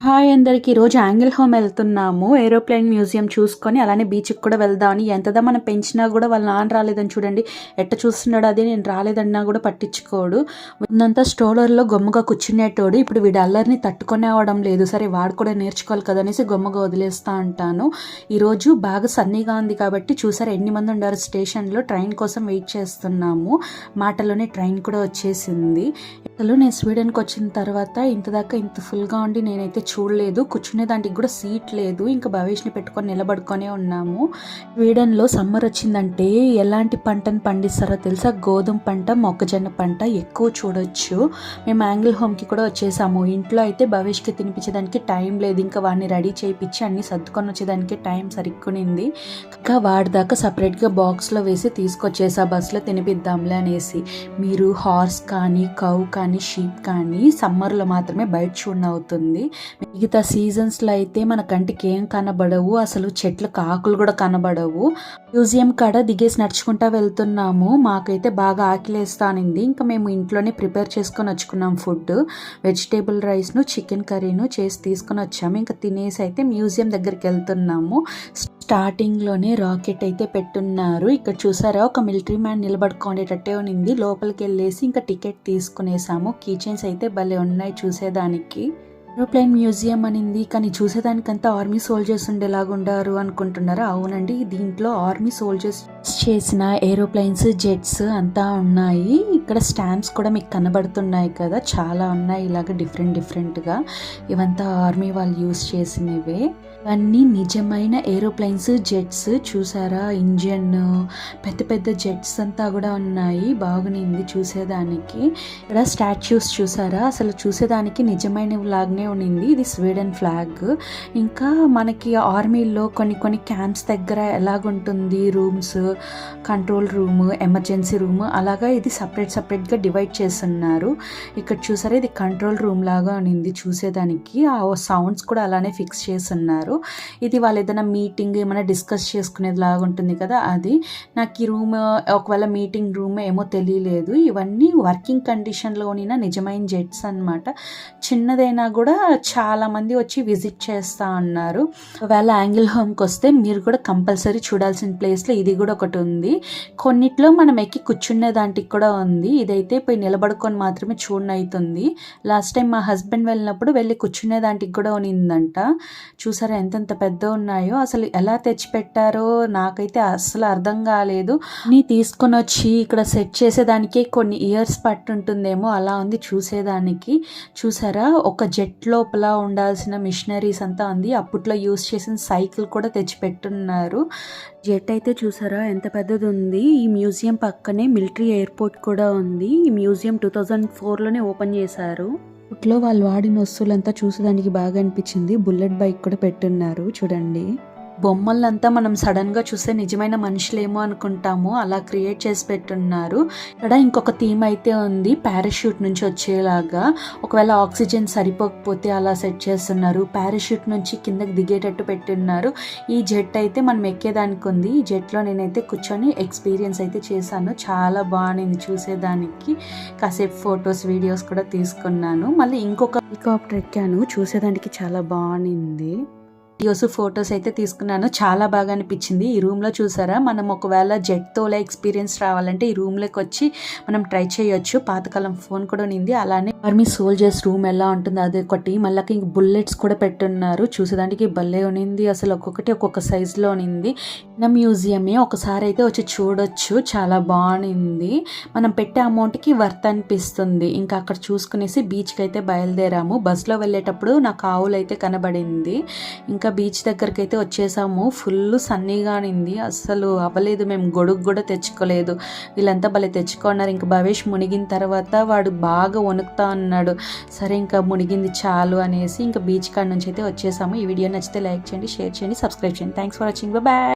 Hi అందరికి ఈరోజు యాంగిల్ హోమ్ వెళ్తున్నాము. ఏరోప్లేన్ మ్యూజియం చూసుకొని అలానే బీచ్కి కూడా వెళ్దామని. ఎంతదా మనం పెంచినా కూడా వాళ్ళ నాన్న రాలేదని చూడండి. ఎట్ట చూస్తున్నాడు అదే నేను రాలేదన్నా కూడా పట్టించుకోడు. ముందంతా స్టోలర్లో గొమ్మగా కూర్చునేటోడు. ఇప్పుడు వీడు అల్లరిని తట్టుకునేవడం లేదు. సరే వాడు కూడా నేర్చుకోవాలి కదా అనేసి గొమ్మగా వదిలేస్తా అంటాను. ఈరోజు బాగా సన్నీగా ఉంది కాబట్టి చూసారు ఎన్ని మంది ఉండారు స్టేషన్లో? ట్రైన్ కోసం వెయిట్ చేస్తున్నాము. మాటలోనే ట్రైన్ కూడా వచ్చేసింది. అసలు నేను స్వీడన్కి వచ్చిన తర్వాత ఇంత దాకా ఇంత ఫుల్గా ఉండి నేనైతే చూడలేదు కూర్చునే దానికి కూడా సీట్ లేదు. ఇంకా భవేష్ని పెట్టుకొని నిలబడుకొనే ఉన్నాము. స్వీడన్లో సమ్మర్ వచ్చిందంటే ఎలాంటి పంటను పండిస్తారో తెలుసా? గోధుమ పంట మొక్కజొన్న పంట ఎక్కువ చూడొచ్చు. మేము యాంగిల్ హోమ్కి కూడా వచ్చేసాము. ఇంట్లో అయితే భవేష్కి తినిపించేదానికి టైం లేదు. ఇంకా వాడిని రెడీ చేయించి అన్ని సర్దుకొని వచ్చేదానికి టైం సరిక్కునింది ఇంకా వాడి దాకా సపరేట్గా బాక్స్లో వేసి తీసుకొచ్చేసా. బస్సులో తినిపిద్దాంలే అనేసి. మీరు హార్స్ కానీ కౌ కానీ షీప్ కానీ సమ్మర్లో మాత్రమే బయట చూడన అవుతుంది మిగతా సీజన్స్లో అయితే మన కంటికి ఏం కనబడవు అసలు చెట్లకు ఆకులు కూడా కనబడవు. మ్యూజియం కాడ దిగేసి నడుచుకుంటా వెళ్తున్నాము. మాకైతే బాగా ఆకిలేస్తానింది. ఇంకా మేము ఇంట్లోనే ప్రిపేర్ చేసుకొని వచ్చుకున్నాం ఫుడ్. వెజిటేబుల్ రైస్ను చికెన్ కర్రీను చేసి తీసుకొని వచ్చాము. ఇంకా తినేసి అయితే మ్యూజియం దగ్గరికి వెళ్తున్నాము. స్టార్టింగ్లోనే రాకెట్ అయితే పెట్టున్నారు. ఇక్కడ చూసారా ఒక మిలిటరీ మ్యాన్ నిలబడుకునేటట్టే ఉంది లోపలికి వెళ్ళేసి ఇంకా టికెట్ తీసుకునేసాము. కీచెన్స్ అయితే భలే ఉన్నాయి చూసేదానికి. ఏరోప్లేన్ మ్యూజియం అనింది కానీ చూసేదానికంతా ఆర్మీ సోల్జర్స్ ఉండేలాగుండారు అనుకుంటున్నారా? అవునండి దీంట్లో ఆర్మీ సోల్జర్స్ చేసిన ఏరోప్లేన్స్ జెట్స్ అంతా ఉన్నాయి. ఇక్కడ స్టాంప్స్ కూడా మీకు కనబడుతున్నాయి కదా. చాలా ఉన్నాయి ఇలాగ డిఫరెంట్ డిఫరెంట్గా. ఇవంతా ఆర్మీ వాళ్ళు యూస్ చేసినవే. ఇవన్నీ నిజమైన ఏరోప్లేన్స్ జెట్స్. చూసారా? ఇంజన్ పెద్ద పెద్ద జెట్స్ అంతా కూడా ఉన్నాయి. బాగునింది చూసేదానికి. ఇక్కడ స్టాచ్యూస్ చూసారా? అసలు చూసేదానికి నిజమైన లాగానే ఉన్నింది. ఇది స్వీడన్ ఫ్లాగ్. ఇంకా మనకి ఆర్మీలో కొన్ని కొన్ని క్యాంప్స్ దగ్గర ఎలాగుంటుంది? Rooms control room emergency room. అలాగా ఇది సపరేట్ సపరేట్గా డివైడ్ చేస్తున్నారు. ఇక్కడ చూసారా ఇది కంట్రోల్ రూమ్ లాగా ఉంది చూసేదానికి. ఆ సౌండ్స్ కూడా అలానే ఫిక్స్ చేస్తున్నారు. ఇది వాళ్ళు ఏదైనా మీటింగ్ ఏమైనా డిస్కస్ చేసుకునేది లాగా ఉంటుంది కదా అది. నాకు ఈ రూమ్ ఒకవేళ మీటింగ్ రూమ్ ఏమో తెలియలేదు. ఇవన్నీ వర్కింగ్ కండిషన్లో నిజమైన జెట్స్ అనమాట చిన్నదైనా కూడా చాలా మంది వచ్చి విజిట్ చేస్తా ఉన్నారు ఒకవేళ యాంగిల్ హోమ్కి వస్తే మీరు కూడా కంపల్సరీ చూడాల్సిన ప్లేస్లో ఇది కూడా ఒకటి ఉంది. కొన్నిట్లో మనం ఎక్కి కూర్చునే దానికి కూడా ఉంది. ఇదైతే పోయి నిలబడుకొని మాత్రమే చూడనవుతుంది లాస్ట్ టైం మా హస్బెండ్ వెళ్ళినప్పుడు వెళ్ళి కూర్చునే దాంటికి కూడా ఉన్నిందంట చూసారా ఎంతెంత పెద్ద ఉన్నాయో. అసలు ఎలా తెచ్చిపెట్టారో నాకైతే అసలు అర్థం కాలేదు. నీ తీసుకొని వచ్చి ఇక్కడ సెట్ చేసేదానికే కొన్ని ఇయర్స్ పట్టుంటుందేమో అలా ఉంది చూసేదానికి. చూసారా? ఒక జెట్ లోపల ఉండాల్సిన మిషనరీస్ అంతా ఉంది. అప్పట్లో యూస్ చేసిన సైకిల్ కూడా తెచ్చిపెట్టున్నారు. జెట్ అయితే చూసారా ఎంత పెద్దది ఉంది ఈ మ్యూజియం పక్కనే మిలిటరీ ఎయిర్పోర్ట్ కూడా ఉంది. ఈ మ్యూజియం టూ థౌజండ్ ఫోర్లోనే ఓపెన్ చేశారు. ఇట్లో వాళ్ళు వాడిన వస్తువులంతా చూసేదానికి బాగా అనిపించింది. బుల్లెట్ బైక్ కూడా పెట్టున్నారు. చూడండి. బొమ్మలంతా మనం సడన్గా చూస్తే నిజమైన మనుషులేమో అనుకుంటాము. అలా క్రియేట్ చేసి పెట్టున్నారు. ఇక్కడ ఇంకొక థీమ్ అయితే ఉంది. పారాషూట్ నుంచి వచ్చేలాగా. ఒకవేళ ఆక్సిజన్ సరిపోకపోతే అలా సెట్ చేస్తున్నారు. పారాషూట్ నుంచి కిందకి దిగేటట్టు పెట్టున్నారు. ఈ జెట్ అయితే మనం ఎక్కేదానికి ఉంది. ఈ జెట్లో నేనైతే కూర్చొని ఎక్స్పీరియన్స్ అయితే చేశాను. చాలా బాగుంది చూసేదానికి. కాసేపు ఫొటోస్ వీడియోస్ కూడా తీసుకున్నాను. మళ్ళీ ఇంకొక హెలికాప్టర్ ఎక్కాను. చూసేదానికి చాలా బాగుంది. వీడియోస్ ఫొటోస్ అయితే తీసుకున్నాను. చాలా బాగా అనిపించింది. ఈ రూమ్లో చూసారా? మనం ఒకవేళ జెట్తోలే ఎక్స్పీరియన్స్ రావాలంటే ఈ రూమ్లోకి వచ్చి మనం ట్రై చేయొచ్చు. పాతకాలం ఫోన్ కూడా ఉంది అలానే ఆర్మీ సోల్జర్స్ రూమ్ ఎలా ఉంటుంది అది ఒకటి. మళ్ళీ బుల్లెట్స్ కూడా పెట్టున్నారు. చూసేదానికి భలే ఉనింది అసలు ఒక్కొక్కటి ఒక్కొక్క సైజులో ఉనింది నా మ్యూజియమే ఒకసారి అయితే వచ్చి చూడొచ్చు. చాలా బాగుంది మనం పెట్టే అమౌంట్కి వర్త్ అనిపిస్తుంది. ఇంకా అక్కడ చూసుకునేసి బీచ్కి అయితే బయలుదేరాము. బస్సులో వెళ్ళేటప్పుడు నాకు ఆవులు అయితే కనబడింది. ఇంకా ఇంకా బీచ్ దగ్గరికి అయితే వచ్చేసాము. ఫుల్ సన్నీగా నింది అస్సలు అవ్వలేదు. మేము గొడుగు కూడా తెచ్చుకోలేదు. వీళ్ళంతా భలే తెచ్చుకున్నారు ఇంకా భవేష్ మునిగిన తర్వాత వాడు బాగా వణుకుతా అన్నాడు. సరే ఇంకా మునిగింది చాలు అనేసి ఇంకా బీచ్ కాడ నుంచి అయితే వచ్చేసాము. ఈ వీడియో నచ్చితే లైక్ చేయండి షేర్ చేయండి సబ్స్క్రైబ్ చేయండి. Thanks for watching bye